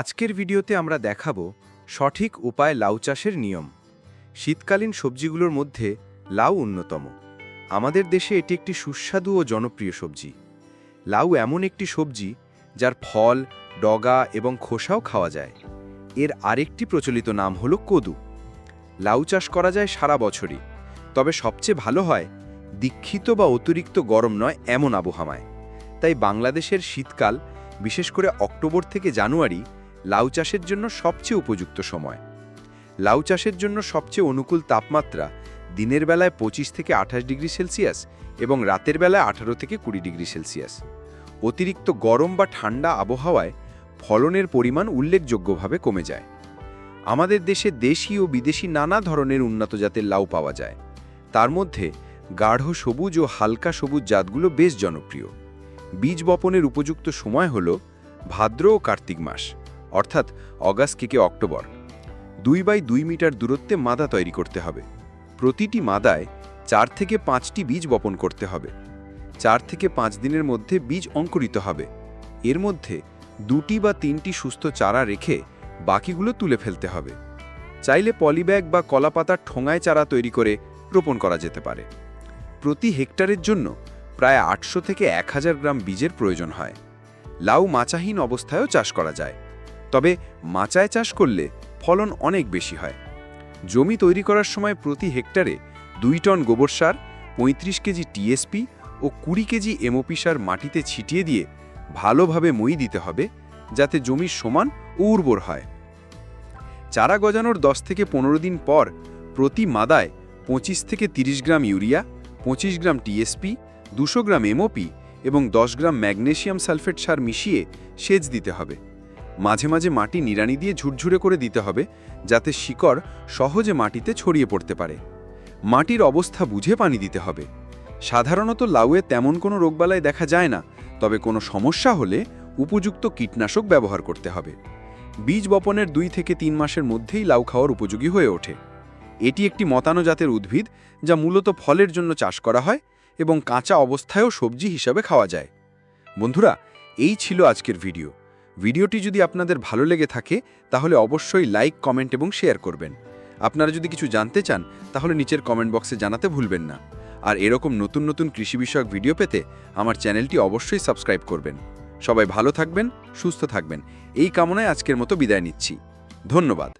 আজকের ভিডিওতে আমরা দেখাবো সঠিক উপায় লাউ চাষের নিয়ম। শীতকালীন সবজিগুলোর মধ্যে লাউ অন্যতম। আমাদের দেশে এটি একটি সুস্বাদু ও জনপ্রিয় সবজি। লাউ এমন একটি সবজি যার ফল, ডগা এবং খোসাও খাওয়া যায়। এর আরেকটি প্রচলিত নাম হলো কদু। লাউ চাষ করা যায় সারা বছরই। তবে সবচেয়ে ভালো হয়, দীক্ষিত বা অতিরিক্ত গরম নয় এমন আবহাওয়ায়। তাই বাংলাদেশের শীতকাল, বিশেষ করে অক্টোবর থেকে জানুয়ারি লাউ চাষের জন্য সবচেয়ে উপযুক্ত সময়। লাউ চাষের জন্য সবচেয়ে অনুকূল তাপমাত্রা দিনের বেলায় পঁচিশ থেকে আঠাশ ডিগ্রি সেলসিয়াস এবং রাতের বেলায় আঠারো থেকে কুড়ি ডিগ্রি সেলসিয়াস। অতিরিক্ত গরম বা ঠান্ডা আবহাওয়ায় ফলনের পরিমাণ উল্লেখযোগ্যভাবে কমে যায়। আমাদের দেশে দেশি ও বিদেশি নানা ধরনের উন্নত জাতের লাউ পাওয়া যায়। তার মধ্যে গাঢ় সবুজ ও হালকা সবুজ জাতগুলো বেশ জনপ্রিয়। বীজ বপনের উপযুক্ত সময় হল ভাদ্র ও কার্তিক মাস। অর্থাৎ অগাস্ট থেকে অক্টোবর। দুই বাই দুই মিটার দূরত্বে মাদা তৈরি করতে হবে। প্রতিটি মাদায় চার থেকে পাঁচটি বীজ বপন করতে হবে। চার থেকে পাঁচ দিনের মধ্যে বীজ অঙ্কুরিত হবে। এর মধ্যে দুটি বা তিনটি সুস্থ চারা রেখে বাকিগুলো তুলে ফেলতে হবে। চাইলে পলিব্যাগ বা কলাপাতার ঠোঙায় চারা তৈরি করে রোপণ করা যেতে পারে। প্রতি হেক্টরের জন্য প্রায় আটশো থেকে এক হাজার গ্রাম বীজের প্রয়োজন হয়। লাউ মাচাহীন অবস্থায়ও চাষ করা যায়। তবে মাচায় চাষ করলে ফলন অনেক বেশি হয়। জমি তৈরি করার সময় প্রতি হেক্টরে দুই টন গোবর সার, পঁয়ত্রিশ কেজি টিএসপি ও কুড়ি কেজি এমওপি সার মাটিতে ছিটিয়ে দিয়ে ভালোভাবে মই দিতে হবে যাতে জমির সমান ও উর্বর হয়। চারা গজানোর দশ থেকে পনেরো দিন পর প্রতি মাদায় পঁচিশ থেকে ৩০ গ্রাম ইউরিয়া, পঁচিশ গ্রাম টিএসপি দুশো গ্রাম এমওপি এবং দশ গ্রাম ম্যাগনেশিয়াম সালফেট সার মিশিয়ে সেচ দিতে হবে। মাঝে মাঝে মাটি নিড়ানি দিয়ে ঝুরঝুরে করে দিতে হবে, যাতে শিকড় সহজে মাটিতে ছড়িয়ে পড়তে পারে। মাটির অবস্থা বুঝে পানি দিতে হবে। সাধারণত লাউয়ে তেমন কোনো রোগবালাই দেখা যায় না, তবে কোনো সমস্যা হলে উপযুক্ত কীটনাশক ব্যবহার করতে হবে। বীজ বপনের দুই থেকে তিন মাসের মধ্যেই লাউ খাওয়ার উপযোগী হয়ে ওঠে। এটি একটি মতানো জাতের উদ্ভিদ, যা মূলত ফলের জন্য চাষ করা হয় এবং কাঁচা অবস্থায়ও সবজি হিসাবে খাওয়া যায়। বন্ধুরা, এই ছিল আজকের ভিডিও। ভিডিওটি যদি আপনাদের ভালো লেগে থাকে, তাহলে অবশ্যই লাইক, কমেন্ট এবং শেয়ার করবেন। আপনারা যদি কিছু জানতে চান, তাহলে নিচের কমেন্ট বক্সে জানাতে ভুলবেন না। আর এরকম নতুন নতুন কৃষি বিষয়ক ভিডিও পেতে আমার চ্যানেলটি অবশ্যই সাবস্ক্রাইব করবেন। সবাই ভালো থাকবেন, সুস্থ থাকবেন। এই কামনায় আজকের মতো বিদায় নিচ্ছি। ধন্যবাদ।